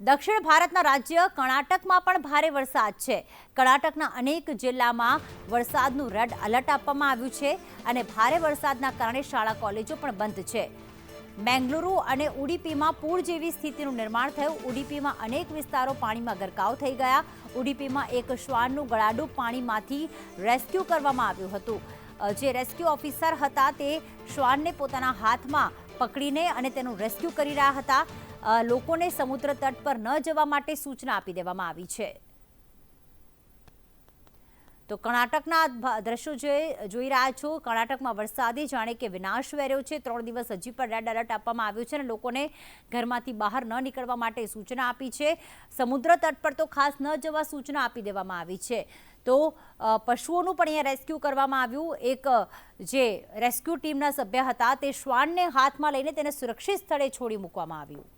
દક્ષિણ ભારતના રાજ્ય કર્ણાટકમાં પણ ભારે વરસાદ છે. કર્ણાટકના અનેક જિલ્લામાં વરસાદનું રેડ એલર્ટ આપવામાં આવ્યું છે અને ભારે વરસાદના કારણે શાળા, કોલેજો પણ બંધ છે. બેંગલુરુ અને ઉડીપીમાં પૂર જેવી સ્થિતિનું નિર્માણ થયું. ઉડીપીમાં અનેક વિસ્તારો પાણીમાં ગરકાવ થઈ ગયા. ઉડીપીમાં એક શ્વાનનું ગળાડું પાણીમાંથી રેસ્ક્યુ કરવામાં આવ્યું હતું. જે રેસ્ક્યુ ઓફિસર હતા તે શ્વાનને પોતાના હાથમાં પકડીને અને તેનું રેસ્ક્યુ કરી રહ્યા હતા. લોકોને સમુદ્ર તટ પર ન જવા માટે સૂચના આપી દેવામાં આવી છે. તો કર્ણાટકના દ્રશ્યો જે જોઈ રહ્યા છો, કર્ણાટકમાં વરસાદે જાણે કે વિનાશ વેર્યો છે. ત્રણ દિવસ હજી પણ રેડ એલર્ટ આપવામાં આવ્યું છે અને લોકોને ઘરમાંથી બહાર ન નીકળવા માટે સૂચના આપી છે. સમુદ્ર તટ પર તો ખાસ ન જવા સૂચના આપી દેવામાં આવી છે. તો પશુઓનું પણ અહીંયા રેસ્ક્યુ કરવામાં આવ્યું. એક, જે રેસ્ક્યુ ટીમના સભ્ય હતા, તે શ્વાનને હાથમાં લઈને તેને સુરક્ષિત સ્થળે છોડી મૂકવામાં આવ્યું.